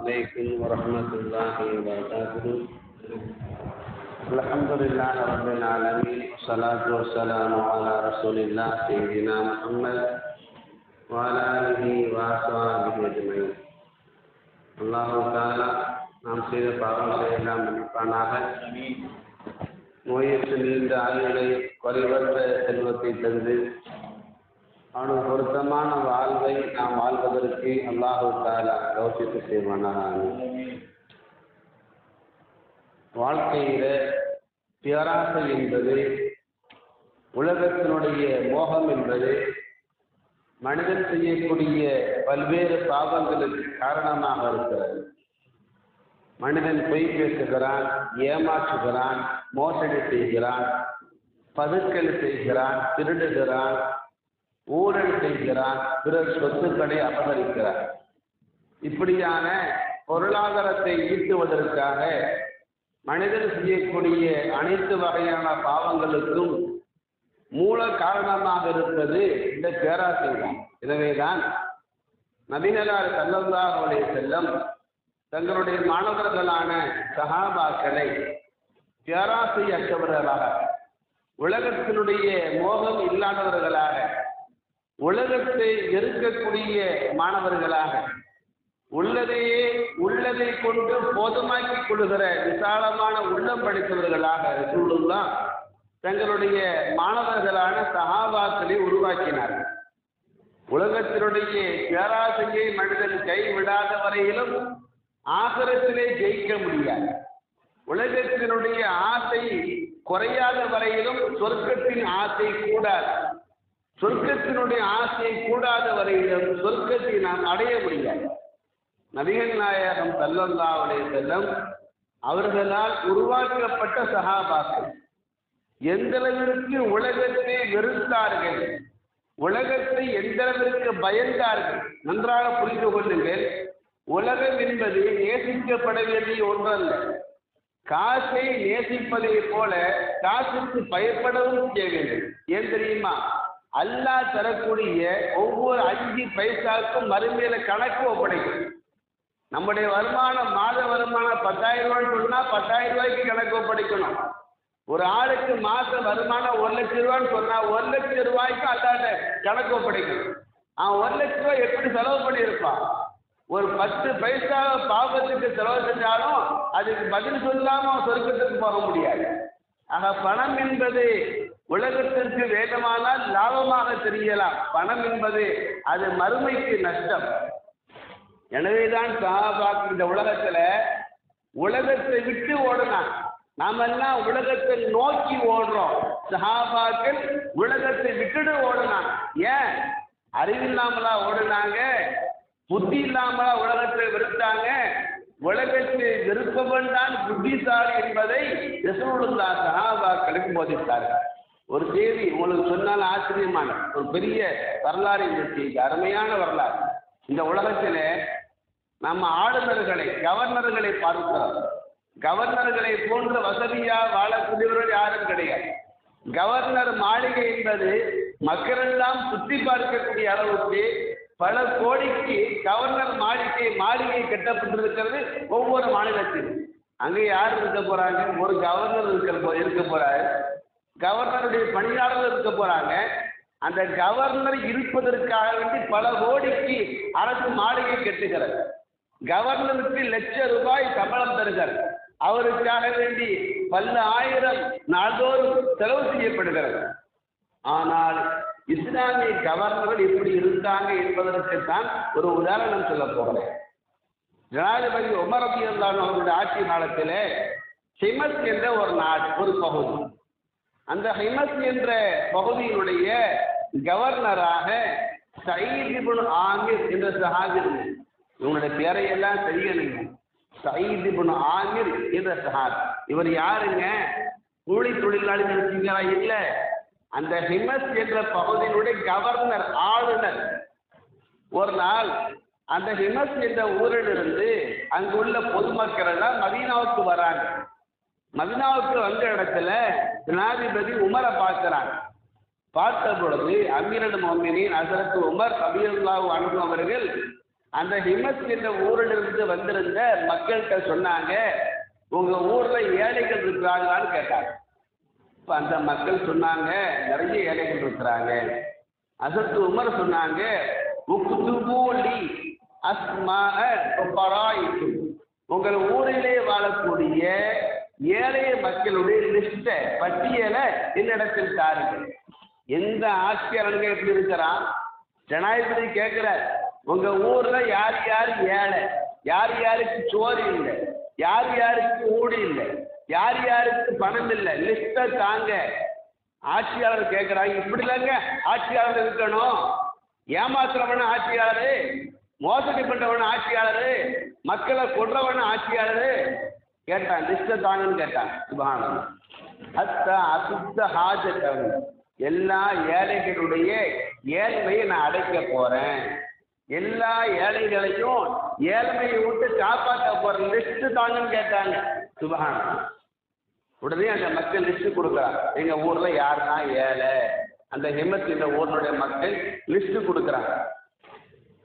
عليكم ورحمة الله وبركاته الحمد لله رب العالمين والصلاة والسلام على رسول الله سيدنا محمد وعلى آله وأصحابه أجمعين அல்லாஹு தாலா நாம் செய்த பாவங்களை எல்லாம் மன்னிப்பானாக நோயற்ற நீண்ட ஆயுளை குறைவற்ற செல்வத்தை தந்து அவனுக்கு பொருத்தமான வாழ்வை நாம் வாழ்வதற்கு அல்லாஹு தாலா கௌசித்து செய்வானாக. வாழ்க்கையில பேராசை என்பது உலகத்தினுடைய மோகம் என்பது மனிதன் செய்யக்கூடிய பல்வேறு பாவங்களுக்கு காரணமாக இருக்கிறது. மனிதன் பொய் பேசுகிறான் ஏமாற்றுகிறான் மோசடி செய்கிறான் பதுக்கல் செய்கிறான் திருடுகிறான் ஊழல் செய்கிறான் பிறர் சொத்துக்களை அபகரிக்கிறான் இப்படியான பொருளாதாரத்தை ஈட்டுவதற்காக மனிதன் செய்யக்கூடிய அனைத்து வகையான பாவங்களுக்கும் மூல காரணமாக இருப்பது இந்த பேராசை தான். எனவேதான் நபிநலார் சல்லல்லாஹ் செல்லம் தங்களுடைய மாணவர்களான சஹாபாக்களை பேராசை அற்றவர்களாக உலகத்தினுடைய மோகம் இல்லாதவர்களாக உலகத்தை இருக்கக்கூடிய மாணவர்களாக உள்ளதையே உள்ளதை கொண்டு போதுமாக்கிக் கொள்கிற விசாலமான உள்ளம் படித்தவர்களாக ரசூலுல்லாஹ் தங்களுடைய மாணவர்களான சகாபாக்களை உருவாக்கினார்கள். உலகத்தினுடைய பேராசையை மனிதன் கைவிடாத வரையிலும் ஆகரத்திலே ஜெயிக்க முடியாது. உலகத்தினுடைய ஆசை குறையாத வரையிலும் சொர்க்கத்தின் ஆசை கூடாது. சொர்க்கத்தினுடைய ஆசை கூடாத வரையிலும் சொர்க்கத்தை நாம் அடைய முடியாது. நபிகள் நாயகம் சல்லல்லாவுடைய செல்லம் அவர்களால் உருவாக்கப்பட்ட சகாபாக்கள் எந்த அளவிற்கு உலகத்தை வெறுத்தார்கள் உலகத்தை எந்த அளவிற்கு பயந்தார்கள் நன்றாக புரிந்து கொள்ளுங்கள். உலகம் என்பது நேசிக்கப்பட வேண்டிய ஒன்றல்ல. காசை நேசிப்பதை போல காசுக்கு பயப்படவும் செய்ய வேண்டும். ஏன் தெரியுமா? அல்லாஹ் தரக்கூடிய ஒவ்வொரு அஞ்சு பைசாவுக்கும் மறுமையில கணக்கு ஒப்படைக்கும். நம்முடைய வருமானம் மாத வருமானம் பத்தாயிரம் ரூபான்னு சொன்னா பத்தாயிரம் ரூபாய்க்கு கணக்கு ஒப்படைக்கணும். ஒரு ஆளுக்கு மாத வருமானம் ஒரு லட்சம் ரூபான்னு சொன்னா ஒரு லட்சம் ரூபாய்க்கு அல்லாத கணக்கு ஒப்படைக்கணும். அவன் ஒரு லட்ச ரூபாய் எப்படி செலவு பண்ணியிருப்பான்? ஒரு பத்து பைசா பாவத்துக்கு செலவு செஞ்சாலும் அதுக்கு பதில் சொல்லாம அவன் சொர்க்கத்துக்கு போக முடியாது. ஆக பணம் என்பது உலகத்திற்கு வேகமானால் லாபமாக தெரியலாம். பணம் என்பது அது மறுமைக்கு நஷ்டம். எனவேதான் சஹாபாக்கு இந்த உலகத்துல உலகத்தை விட்டு ஓடினான். நாமெல்லாம் உலகத்தை நோக்கி ஓடுறோம். சஹாபாக்கள் உலகத்தை விட்டுட்டு ஓடலாம் ஏன்? அறிவில்லாமலா ஓடுனாங்க? புத்தி இல்லாமலா உலகத்தை வெறுத்தாங்க? உலகத்தை வெறுப்பவன் தான் புத்திசாலி என்பதை ரசூலுல்லா சஹாபாக்களுக்கு போதித்தார்கள். ஒரு செய்தி உங்களுக்கு சொன்னால் ஆச்சரியமான ஒரு பெரிய வரலாறு இந்த செய்தி அருமையான வரலாறு. இந்த உலகத்தில் நம்ம ஆளுநர்களை கவர்னர்களை பார்க்கிறோம். கவர்னர்களை போன்ற வசதியாக வாழக்கூடியவர்கள் யாரும் கிடையாது. கவர்னர் மாளிகை என்பது மக்களெல்லாம் சுற்றி பார்க்கக்கூடிய அளவுக்கு பல கோடிக்கு கவர்னர் மாளிகை மாளிகை கட்டப்பட்டிருக்கிறது ஒவ்வொரு மாநிலத்திலும். அங்கே யார் இருக்க போறாங்க? ஒரு கவர்னர் இருக்க இருக்க போறாரு. கவர்னருடைய பணியாளர்கள் இருக்க போறாங்க. அந்த கவர்னர் இருப்பதற்காக வேண்டி பல கோடிக்கு அரசு மாளிகை கட்டுகிறது. கவர்னருக்கு லட்ச ரூபாய் சம்பளம் தருகிறார். அவருக்காக வேண்டி பல ஆயிரம் நாள்தோறும் செலவு செய்யப்படுகிறது. ஆனால் இஸ்லாமிய கவர்னர்கள் எப்படி இருந்தாங்க என்பதற்கு தான் ஒரு உதாரணம் சொல்ல போகிறேன். ஜனாதிபதி உமர் இருந்தாலும் அவருடைய ஆட்சி காலத்தில் சிமஸ் என்ற ஒரு நாடு ஒரு பகுதி. அந்த ஹிமஸ் என்ற பகுதியினுடைய கவர்னராக சயீத் ஆமிர் என்ற சஹாபி இவனுடைய பேரையெல்லாம் தெரியணுங்க சயீத் ஆமிர் என்ற சஹாபி. இவர் யாருங்க? கூலி தொழிலாளி நினைச்சீங்களா இல்ல. அந்த ஹிமஸ் என்ற பகுதியினுடைய கவர்னர் ஆளுநர். ஒரு நாள் அந்த ஹிமஸ் என்ற ஊரிலிருந்து அங்குள்ள பொதுமக்கள் எல்லாம் மதீனாவுக்கு வராங்க. மதினாவுக்கு வந்த இடத்துல ஜனாதிபதி உமரை பார்க்கிறாங்க பார்த்த பொழுது அமீரன் மோமினின் அசரத்து உமர் அபியுல்லாஹு அனுப்பும் அவர்கள் அந்த ஹிமஸ் என்ற ஊரிலிருந்து வந்திருந்த மக்கள்கிட்ட சொன்னாங்க உங்க ஊர்ல ஏழைகள் இருக்கிறாங்களான்னு கேட்டாங்க. இப்ப அந்த மக்கள் சொன்னாங்க நிறைய ஏழைகள் இருக்கிறாங்க. அசத்து உமர் சொன்னாங்க உக்துபூலி அஸ்மா பராயிக்கும் உங்கள் ஊரிலே வாழக்கூடிய ஏழைய மக்களுடைய லிஸ்ட பட்டியலை என்னிடத்தில் தாருங்கள் எந்த ஆட்சியாளனுங்க எப்படி இருக்கிறான் ஜனாதிபதி கேட்கிறார் உங்க ஊர்ல யார் யார் ஏழை? யார் யாருக்கு சோறு இல்லை? யார் யாருக்கு ஊடு இல்லை? யார் யாருக்கு பணம் இல்லை? லிஸ்ட தாங்க. ஆட்சியாளர் கேட்கிறாங்க இப்படி இல்லைங்க ஆட்சியாளர் இருக்கணும். ஏமாத்துறவன ஆட்சியாளரு மோசடி பண்றவன ஆட்சியாளரு மக்களை கொடுறவன ஆட்சியாளரு கேட்டான் லிஸ்ட தாங்கன்னு கேட்டான் சுபகானம். அத்த அசுத்த ஹாஜத்தம். எல்லா ஏழைகளுடைய ஏழ்மையை நான் அடைக்க போறேன். எல்லா ஏழைகளையும் ஏழ்மையை விட்டு காப்பாற்ற போற லிஸ்ட் தாங்கன்னு கேட்டாங்க சுபகானம். உடனே அந்த மக்கள் லிஸ்ட் கொடுக்குறாங்க. எங்க ஊர்ல யாருன்னா ஏழை. அந்த ஹிமத் இந்த மக்கள் லிஸ்ட் கொடுக்குறாங்க.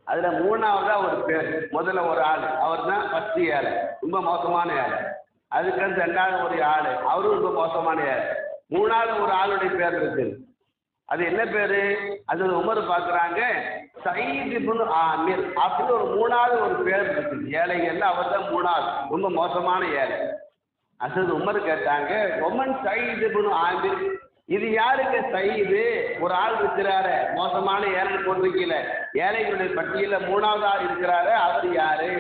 அதுல மூணாவதா ஒரு பேர். முதல்ல ஒரு ஆள். அவர் தான் ஃபஸ்ட்டு ஏழை. ரொம்ப மோசமான ஏழை. அதுக்கடுத்து ரெண்டாவது ஒரு ஆள். அவரும் ரொம்ப மோசமான ஏழை. மூணாவது ஒரு ஆளுடைய பேர் இருக்கு. அது என்ன பேரு? அது உமர் பார்க்குறாங்க சயீத் இப்னு ஆமீர் அப்படின்னு ஒரு மூணாவது ஒரு பேர் இருக்கு. ஏழைகள்ல அவர் தான் மூணாவது. ரொம்ப மோசமான ஏழை. அசது உமர் கேட்டாங்க ஒமன் சயீத் இப்னு ஆமீர் இது யாருக்கு சயீது? ஒரு ஆள் இருக்கிறாரு. மோசமான ஏழை போட்டிருக்கீல. ஏழைகளுடைய பட்டியல மூணாவது ஆள் இருக்கிறாரு. அவர் யாரு?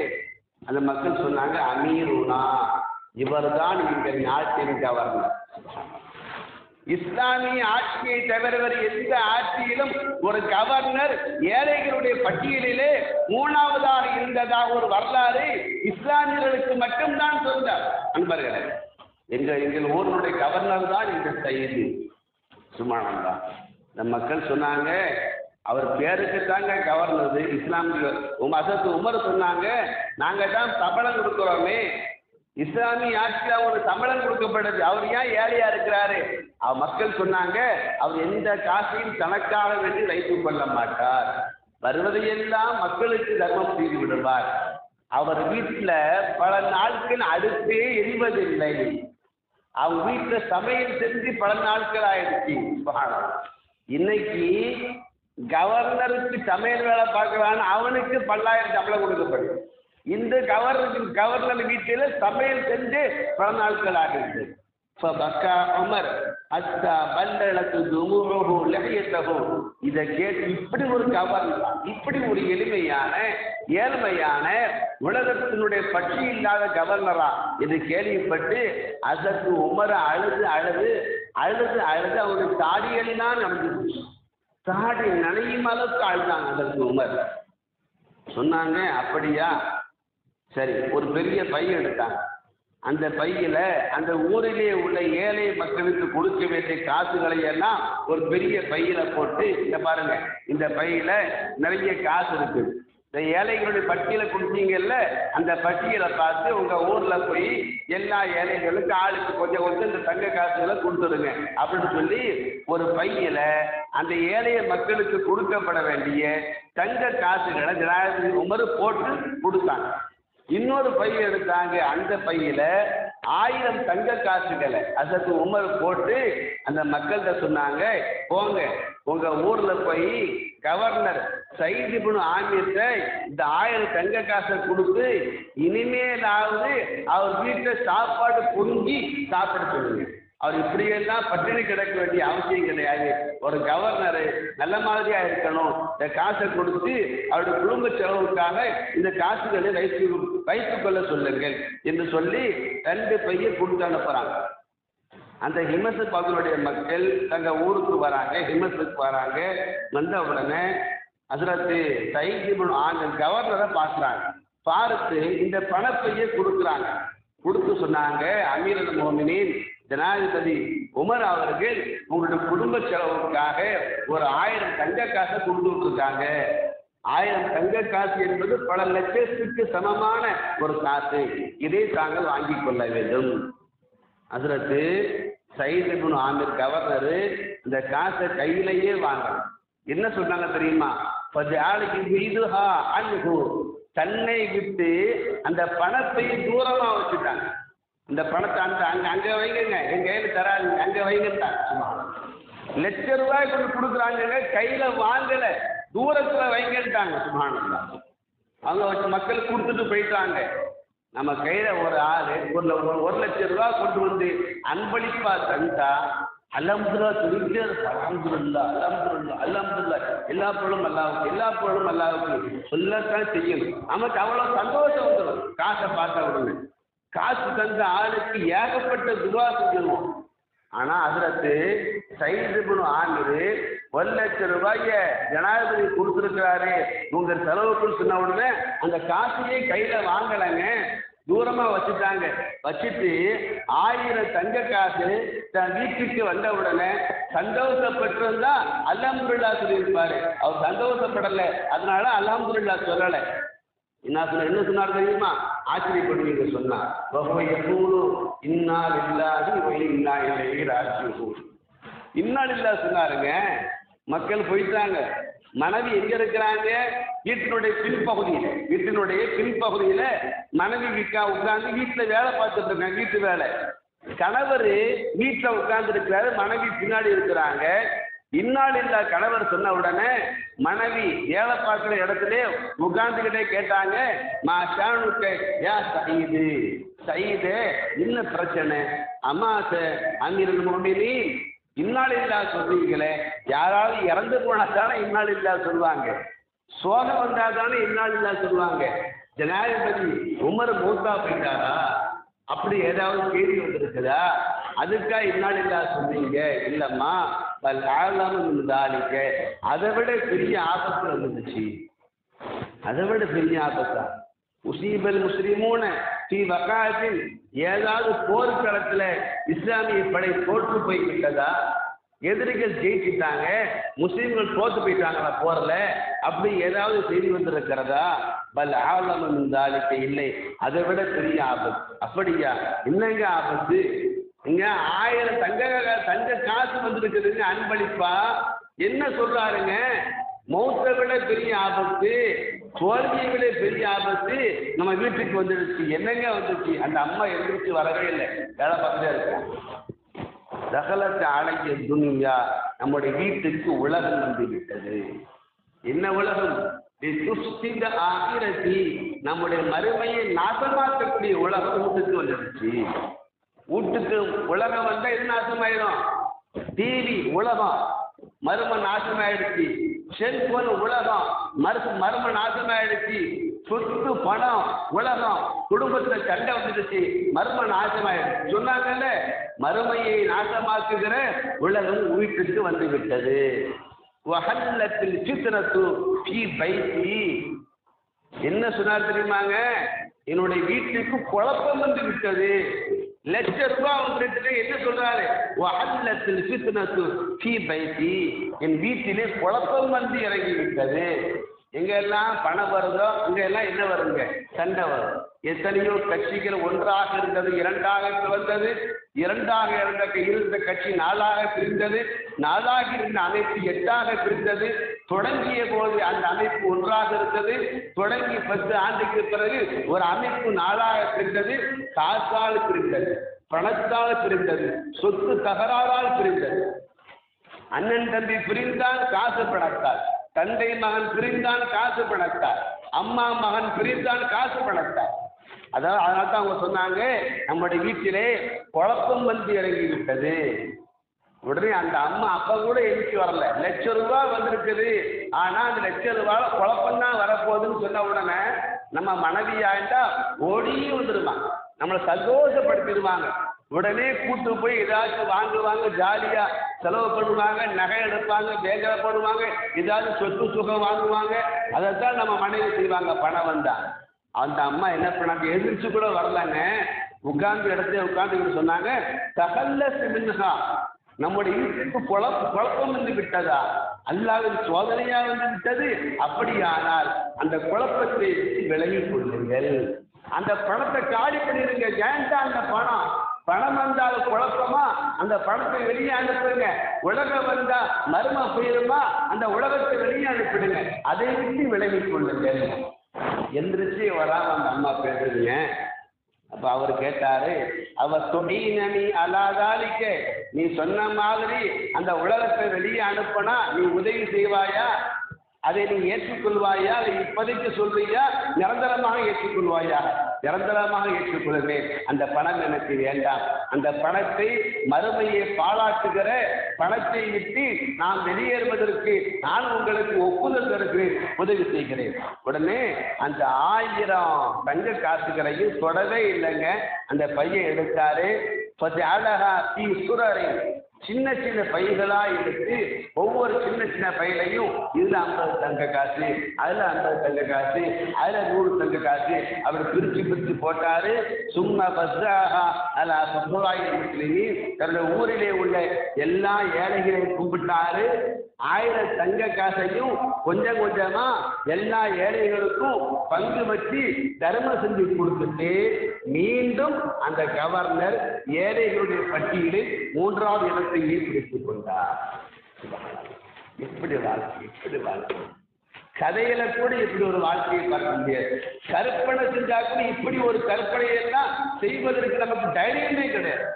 அந்த மக்கள் சொன்னாங்க அமீருனா. இவர் தான் எங்கள் நாட்டின் கவர்னர் இஸ்லாமிய ஆட்சியை தவிர வேறு எந்த ஆட்சியிலும் ஒரு கவர்னர் ஏழைகளுடைய பட்டியலிலே மூணாவதாக இருந்ததாக ஒரு வரலாறு இஸ்லாமியர்களுக்கு மட்டும்தான் சொன்னார் அன்பர்களே எங்கள் எங்கள் ஊருடைய கவர்னர் தான் இந்த செய்தி. சுமானந்தா. இந்த மக்கள் சொன்னாங்க அவர் பேருக்கு தாங்க கவர்னர் இஸ்லாமிய உங்க அசத்து உமர் சொன்னாங்க நாங்க தான் சம்பளம் கொடுக்குறோமே. இஸ்லாமிய ஆட்சியில் ஒரு சம்பளம் கொடுக்கப்படுது. அவர் ஏன் ஏழையா இருக்கிறாரு? அவ மக்கள் சொன்னாங்க அவர் எந்த காசையும் தனக்காக வேண்டி வைத்துக் கொள்ள மாட்டார். வருவதையெல்லாம் மக்களுக்கு தர்மம் செய்து விடுவார். அவர் வீட்டில் பல நாட்கள் அடுப்பே எரிவதில்லை. அவங்க வீட்டில் சமையல் செஞ்சு பல நாட்கள் ஆயிடுச்சு. சுபஹானல்லாஹ். இன்னைக்கு கவர்னருக்கு சமையல் வேலை பார்க்கலான்னு அவனுக்கு பல்லாயிரம் சம்பளம் கொடுக்கப்படுது. இந்த கவர்னருக்கு கவர்னர் வீட்டில் சமையல் செஞ்சு பல நாட்கள் ஆகிடுச்சு فبكى உமர் حتى بللت دموعه لحيته. இதை கேட்டு இப்படி ஒரு கவர்னர் இப்படி ஒரு எளிமையான ஏழ்மையான உலகத்தினுடைய பற்றி இல்லாத கவர்னரா? இது கேள்விப்பட்டு அதற்கு உமர அழுது அழுது அழுது அழுது அவருடைய தாடியெல்லாம் நடந்துச்சு தாடி நனையும் அளவுக்கு அழுதாங்க அதற்கு உமர். சொன்னாங்க அப்படியா? சரி ஒரு பெரிய பையன் எடுத்தாங்க. அந்த பையில அந்த ஊரிலே உள்ள ஏழை மக்களுக்கு கொடுக்க வேண்டிய காசுகளை எல்லாம் ஒரு பெரிய பையில போட்டு இந்த பாருங்க இந்த பையில நிறைய காசு இருக்கு. இந்த ஏழைகளுடைய பட்டியலை கொடுத்தீங்கல்ல அந்த பட்டியலை பார்த்து உங்க ஊர்ல போய் எல்லா ஏழைகளுக்கு ஆளுக்கு கொஞ்சம் கொஞ்சம் இந்த தங்க காசுகளை கொடுத்துடுங்க. அப்படின்னு சொல்லி ஒரு பையில அந்த ஏழைய மக்களுக்கு கொடுக்கப்பட வேண்டிய தங்க காசுகளை ஜனாதிபதி உமர் போட்டு கொடுத்தாங்க. இன்னொரு பை எடுத்தாங்க. அந்த பையில ஆயிரம் தங்க காசுகளை அதற்கு உமர் போட்டு அந்த மக்கள்கிட்ட சொன்னாங்க போங்க உங்க ஊர்ல போய் கவர்னர் சைதிபுன் ஆமியத்த இந்த ஆயிரம் தங்க காசை கொடுத்து இனிமேலாவது அவர் வீட்டில் சாப்பாடு பொங்கி சாப்பிட சொல்லுங்க. அவர் இப்படியெல்லாம் பட்டினி கிடக்க வேண்டிய அவசியம் கிடையாது. ஒரு கவர்னர் நல்ல மாதிரியா இருக்கணும். இந்த காசை கொடுத்து அவருடைய குடும்ப செலவுக்காக இந்த காசுகளை வைத்து வைத்துக் கொள்ள சொல்லுங்கள் என்று சொல்லி ரெண்டு பைய கொடுத்து அனுப்புறாங்க. அந்த ஹிமச பகுதியுடைய மக்கள் தங்க ஊருக்கு வராங்க ஹிமஸுக்கு வராங்க. வந்த உடனே ஹசரத்து சைதிபுன் ஆனந்த் கவர்னரை பார்க்குறாங்க. பார்த்து இந்த பணப்பையை கொடுக்குறாங்க. கொடுத்து சொன்னாங்க அமீரன் மோமினின் ஜனாதிபதி உமர் அவர்கள் உங்களுடைய குடும்ப செலவுக்காக ஒரு ஆயிரம் தங்க காசை கொடுத்து விட்டுருக்காங்க. ஆயிரம் தங்க காசு என்பது பல லட்சத்துக்கு சமமான ஒரு காசு. இதை தாங்கள் வாங்கி கொள்ள வேண்டும். அதிரத்து சைதுபுன் ஆமீர் கவர்னரு இந்த காசை கையிலேயே வாங்கணும். என்ன சொன்னாங்க தெரியுமா? ஆளுக்கு தன்னை விட்டு அந்த பணத்தை தூரமா வச்சுட்டாங்க. இந்த பணத்தை அந்த அங்க அங்க வைங்கங்க. என் கையில தராதுங்க. அங்க வைங்கட்டாங்க சும்மா. லட்ச ரூபாய் கொண்டு கொடுக்குறாங்க கையில வாங்கல. தூரத்துல வைங்கன்ட்டாங்க. சும்மா அவங்க வச்சு மக்கள் கொடுத்துட்டு போயிட்டாங்க. நம்ம கையில ஒரு ஆள் ஒரு ஒரு- லட்சம் ரூபாய் கொண்டு வந்து அன்பளிப்பா தந்தா அலம்புல்லா சொல்லிட்டு அலம்புல்லா அலம்புல்லா அலம்புல்லா எல்லா பொருளும் அல்லாவுக்கு எல்லா பொருளும் அல்லாவுக்கு சொல்லத்தான் செய்யணும் நமக்கு அவ்வளவு சந்தோஷம் வந்துடும் காசை பார்த்த உடனே. காசு தந்த ஆளுக்கு ஏகப்பட்ட துவா செஞ்சிருவோம். ஆனா அதிரத்து சைதுபுன் ஆண்டு ஒரு லட்சம் ரூபாய ஜனாதிபதி கொடுத்துருக்கிறாரு உங்க செலவுக்குன்னு சொன்ன உடனே அந்த காசையே கையில வாங்கலைங்க தூரமா வச்சுட்டாங்க. வச்சுட்டு ஆயிரம் தங்க காசு தன் வீட்டுக்கு வந்த உடனே சந்தோஷப்பட்டிருந்தா அல்ஹம்துலில்லா சொல்லியிருப்பாரு. அவர் சந்தோஷப்படல அதனால அல்லாமுருல்லா சொல்லலை. என்ன சொன்னார்? என்ன சொன்னார் தெரியுமா? ஆச்சரியப்படுவீங்க சொன்னார் வஹுவ யகூலு இன்னா இல்லாது வ இன்னா இலைஹி ராஜிஊன். இன்னா லில்லாஹ் சொன்னாருங்க. மக்கள் போயிட்டாங்க. மனைவி எங்க இருக்கிறாங்க? வீட்டினுடைய பின்பகுதியில். வீட்டினுடைய பின்பகுதியில மனைவி விக்கா உட்கார்ந்து வீட்டுல வேலை பார்த்துட்டு இருக்காங்க. வீட்டு வேலை. கணவர் வீட்டுல உட்கார்ந்து இருக்கிறாரு. மனைவி பின்னாடி இருக்கிறாங்க. இந்நாள் இல்லா கணவர் சொன்ன உடனே மனைவி வேலை பார்க்குற இடத்துல உட்கார்ந்துக்கிட்டே கேட்டாங்க மா ஷானுக்கு யா சயீது சயீது என்ன பிரச்சனை? அம்மாச அங்கிருந்து மோமினி இந்நாள் இல்லா சொல்றீங்களே யாராவது இறந்து போனா தானே இந்நாள் இல்லா சொல்லுவாங்க. சோகம் வந்தா தானே இந்நாள் இல்லா சொல்லுவாங்க. ஜனாதிபதி உமர் மூத்தா போயிட்டாரா? அப்படி ஏதாவது செய்தி வந்திருக்குதா? அதுக்காக இந்நாள் இல்லா சொல்றீங்க இல்லம்மா பல் ஆழம் தாலிக்க அதை விட பெரிய ஆபத்து வந்துச்சு. அதை விட பெரிய ஆபத்தா? முசீபல் முஸ்லிமூன ஸ்ரீ வக்காயத்தில் ஏதாவது போர்க்களத்துல இஸ்லாமிய படை தோற்று போய் விட்டதா எதிரிகள் ஜெயிச்சிட்டாங்க முஸ்லீம்கள் தோத்து போயிட்டாங்களா போறல அப்படி ஏதாவது செய்தி வந்திருக்கிறதா? பல் ஆவலம் தாலிக்க இல்லை. அதை விட பெரிய ஆபத்து. அப்படியா? என்னங்க ஆபத்து? இங்க ஆயிரம் தங்க வந்திருக்குதுங்க அன்பளிப்பா. என்ன சொல்றாருங்க? மௌத்தை விட பெரிய ஆபத்து தோல்வியை விட பெரிய ஆபத்து நம்ம வீட்டுக்கு வந்துடுச்சு என்னங்க வந்துச்சு? அந்த அம்மா எந்திரிச்சு வரவே இல்லை. வேலை பார்த்துட்டே இருக்கோம் தகலத்தை அழகிய துணியா நம்முடைய வீட்டுக்கு உலகம் வந்து விட்டது. என்ன உலகம்? துஷ்டித ஆகிரத்தி நம்முடைய மறுமையை நாசமாக்கக்கூடிய உலகம் வீட்டுக்கு வந்துடுச்சு வீட்டுக்கு உலகம் வந்தா என்ன நாசமாயிரும்? டிவி உலகம் மர்ம நாசமாயிடுச்சு. செல்போன் உலகம் மறு மர்ம நாசமாயிடுச்சு. சொத்து பணம் உலகம் குடும்பத்துல சண்டை வந்துடுச்சு. மர்ம நாசமாயிடுச்சு. சொன்னாங்கல்ல மறுமையை நாசமாக்குகிற உலகம் வீட்டுக்கு வந்து விட்டது வஹல்லத்தில் சித்திரத்து ஃபீ பைத்தி. என்ன சொன்னார் தெரியுமாங்க? என்னுடைய வீட்டுக்கு குழப்பம் வந்து விட்டது. லட்ச ரூபாய் வந்துட்டு என்ன சொல்றாரு? வஹல்லத்தில் ஃபித்னத்து ஃபீ பைத்தி. என் வீட்டிலே குழப்பம் வந்து இறங்கி விட்டது எங்க எல்லாம் பணம் வருதோ அங்க எல்லாம் என்ன வருங்க? சண்டை வரும். எத்தனையோ கட்சிகள் ஒன்றாக இருந்தது இரண்டாக பிறந்தது. இரண்டாக இருந்த இருந்த கட்சி நாலாக பிரிந்தது. நாளாக இருந்த அமைப்பு எட்டாக பிரிந்தது. தொடங்கிய போது அந்த அமைப்பு ஒன்றாக இருந்தது. தொடங்கி பத்து ஆண்டுக்கு பிறகு ஒரு அமைப்பு நாளாக பிரிந்தது. காசால் பிரிந்தது பணத்தால் பிரிந்தது சொத்து தகராறால் பிரிந்தது. அண்ணன் தம்பி பிரிந்தான் காசு பணத்தால். தந்தை மகன் பிரிந்தான் காசு பணத்தால். அம்மா மகன் பிரிந்தான் காசு பணத்தால். அதாவது அதனால தான் அவங்க சொன்னாங்க நம்முடைய வீட்டிலே குழப்பம் வந்து இறங்கி விட்டது உடனே அந்த அம்மா அப்பா கூட எழுச்சி வரல. லட்ச ரூபா வந்திருக்குது. ஆனா அந்த லட்ச ரூபாய் குழப்பம்தான் வரப்போகுதுன்னு சொன்ன உடனே நம்ம மனைவி ஆயிட்டா ஓடியும் வந்துருமா. நம்மளை சந்தோஷப்படுத்திடுவாங்க. உடனே கூட்டு போய் ஏதாச்சும் வாங்குவாங்க ஜாலியா செலவு பண்ணுவாங்க நகை எடுப்பாங்க பேங்கில பண்ணுவாங்க ஏதாவது சொத்து சுகம் வாங்குவாங்க. அதைத்தான் நம்ம மனைவி செய்வாங்க. பணம் வந்தா. அந்த அம்மா என்ன பண்ணாங்க? எதிர்த்து கூட வரலங்க. உட்கார்ந்து இடத்துல உட்கார்ந்து சொன்னாங்க தகல்ல சிமின்ஹா நம்முடைய இருப்பு குழப்ப குழப்பம் வந்து விட்டதா? அல்லாவின் சோதனையா வந்து விட்டது? அப்படியானால் அந்த குழப்பத்தை விலகி கொள்ளுங்கள். அந்த பணத்தை காலி பண்ணிடுங்க ஏன்டா அந்த பணம்? பணம் வந்தால் குழப்பமா? அந்த பணத்தை வெளியே அனுப்புங்க. உலகம் வந்தா மர்மம் புயலுமா அந்த உலகத்தை வெளியே அனுப்பிடுங்க. அதை விட்டு விலகி கொள்ளுங்கள். எந்திரிச்சு வராம அந்த அம்மா பேசுறீங்க அப்ப அவர் கேட்டாரு அவ தொடினி அலாதாலிக்க நீ சொன்ன மாதிரி அந்த உலகத்தை வெளியே அனுப்பினா நீ உதவி செய்வாயா? அதை நீ ஏற்றுக்கொள்வாயா? அதை இப்போதைக்கு சொல்றியா? நிரந்தரமாக ஏற்றுக்கொள்வாயா? நிரந்தரமாக ஏற்றுக்கொள்கிறேன். அந்த பணம் எனக்கு வேண்டாம். அந்த பணத்தை மறுமையை பாழாக்குகிற பணத்தை விட்டு நான் வெளியேறுவதற்கு நான் உங்களுக்கு ஒப்புதல் தருகிறேன். உதவி செய்கிறேன். உடனே அந்த ஆயிரம் தங்க காசுகளையும் தொடவே இல்லைங்க. அந்த பையன் எடுத்தாரு. அழகா தீ சுரரை சின்ன சின்ன பைகளா எடுத்து ஒவ்வொரு சின்ன சின்ன பையிலையும் இதுல ஐம்பது தங்க காசு அதுல ஐம்பது தங்க காசு அதுல நூறு தங்க காசு அவர் பிரிச்சு பிரிச்சு போட்டாரு. சும்மா பஸ்ஸாக அல்ல பசுவாயின் தன்னுடைய ஊரிலே உள்ள எல்லா ஏழைகளையும் கும்பிட்டாரு. ஆயிரம் தங்க காசையும் கொஞ்சம் கொஞ்சமா எல்லா ஏழைகளுக்கும் பங்கு வச்சு தர்மம் செஞ்சு கொடுத்துட்டு மீண்டும் அந்த கவர்னர் ஏழைகளுடைய பட்டியலில் மூன்றாவது இடத்தையே பிடித்துக் கொண்டார். இப்படி வாழ்க்கை இப்படி வாழ்க்கை. கதையில கூட இப்படி ஒரு வாழ்க்கையை பார்க்க முடியாது. கற்பனை செஞ்சா கூட இப்படி ஒரு கற்பனையெல்லாம் செய்வதற்கு நமக்கு தைரியமே கிடையாது.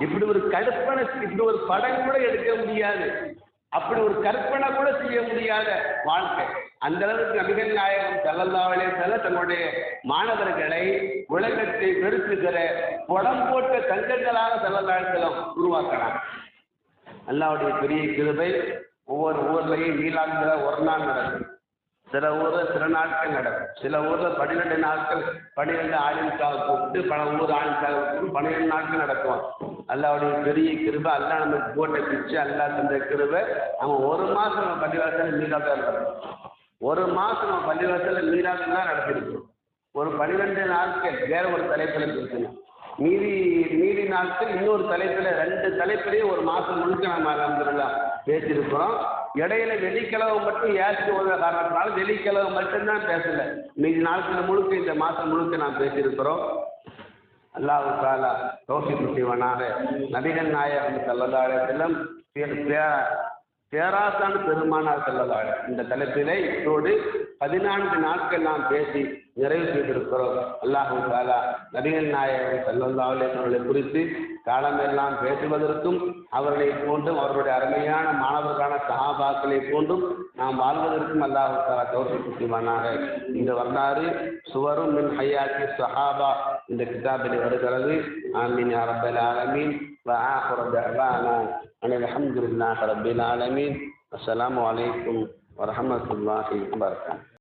இப்படி ஒரு கற்பனை இப்படி ஒரு படம் கூட எடுக்க முடியாது. அப்படி ஒரு கற்பனை கூட செய்ய முடியாத வாழ்க்கை. அந்த அளவுக்கு நபிகள் நாயகம் செல்லல்லாவலே செல்ல தன்னுடைய மாணவர்களை உலகத்தை வெறுத்துகிற புடம் போட்ட தங்கங்களாக செல்லல்லாழத்திலும் உருவாக்கலாம் அல்லாவுடைய பெரிய கிருபை ஒவ்வொரு ஊர்லையும் நீலாங்கிற ஒரு நாள் நடக்கும் சில ஊர்ல சில நாட்கள் நடக்கும். சில ஊர்ல பன்னிரெண்டு நாட்கள் பன்னிரெண்டு ஆலிம்சாவை கூப்பிட்டு பல ஊர் ஆளுக்காக கூப்பிட்டு பன்னிரெண்டு நாட்கள் நடக்கும். அல்லாவுடைய பெரிய கிருபை அல்லா நமக்கு போட்ட பிச்சு அல்லா தந்த கிருபை. நம்ம ஒரு மாசம் நம்ம பள்ளிவாசலில் மீராதான் நடக்கும். ஒரு மாசம் நம்ம பள்ளிவாசலில் மீராதான் தான் நடத்திருக்கோம் ஒரு பன்னிரெண்டு நாட்கள் வேற ஒரு தலைப்பில் பேசணும் மீதி மீதி நாட்கள் இன்னொரு தலைப்பில் ரெண்டு தலைப்பிலேயே ஒரு மாதம் முழுக்க நம்ம அலமதுல்லா பேசியிருக்கிறோம். இடையில வெள்ளிக்கிழமை மட்டும் ஏற்றி உள்ள காரணத்தினால வெள்ளிக்கிழமை மட்டும்தான் பேசல. மீதி நாட்கள் முழுக்க இந்த மாதம் முழுக்க நான் பேசியிருக்கிறோம். அல்லாஹு தாலா தோசி செய்வனாக. நபிகள் நாயகம் செல்லதாழத்திலும் பேராசான் பெருமானார் செல்லதாழ இந்த தலைப்பிலே இப்போது பதினான்கு நாட்கள் நாம் பேசி நிறைவு செய்திருக்கிறோம். அல்லாஹு தாலா நபிகள் நாயகம் செல்லந்தாவலே அவர்களை குறித்து காலமெல்லாம் பேசுவதற்கும் அவர்களை போன்றும் அவர்களுடைய அருமையான மாணவர்களான சஹாபாக்களை போன்றும் நாம் வாழ்வதற்கும் அல்லாஹு தாலா தோசி செய்வானாக இந்த வரலாறு சுவரும் மின் ஹையாக்கி சஹாபா இந்த கிதாபில் வருகிறது ஆமீன் யா ரப்பல் ஆலமீன் وآخر دعوانا أن الحمد لله رب العالمين السلام عليكم ورحمة الله وبركاته